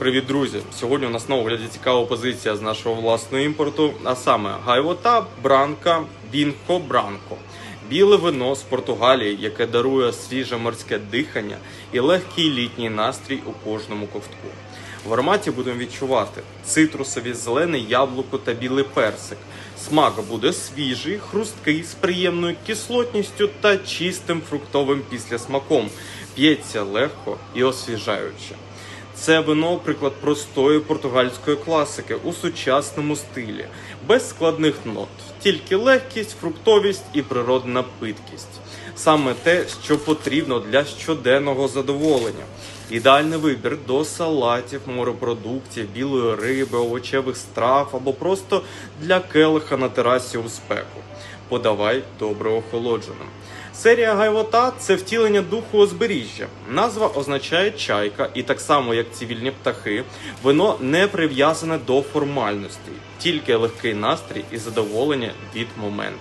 Привіт, друзі! Сьогодні у нас на огляді цікава позиція з нашого власного імпорту, а саме гайвота Бранка Бінко Бранко. Біле вино з Португалії, яке дарує свіже морське дихання і легкий літній настрій у кожному ковтку. В ароматі будемо відчувати цитрусові, зелене яблуко та білий персик. Смак буде свіжий, хрусткий, з приємною кислотністю та чистим фруктовим післясмаком. П'ється легко і освіжаюче. Це вино приклад простої португальської класики у сучасному стилі, без складних нот, тільки легкість, фруктовість і природна питкість. Саме те, що потрібно для щоденного задоволення. Ідеальний вибір до салатів, морепродуктів, білої риби, овочевих страв або просто для келиха на терасі у спеку. Подавай добре охолодженим. Серія гайвота це втілення духу озбережжя. Назва означає чайка, і так само як цивільні птахи, воно не прив'язане до формальностей, тільки легкий настрій і задоволення від моменту.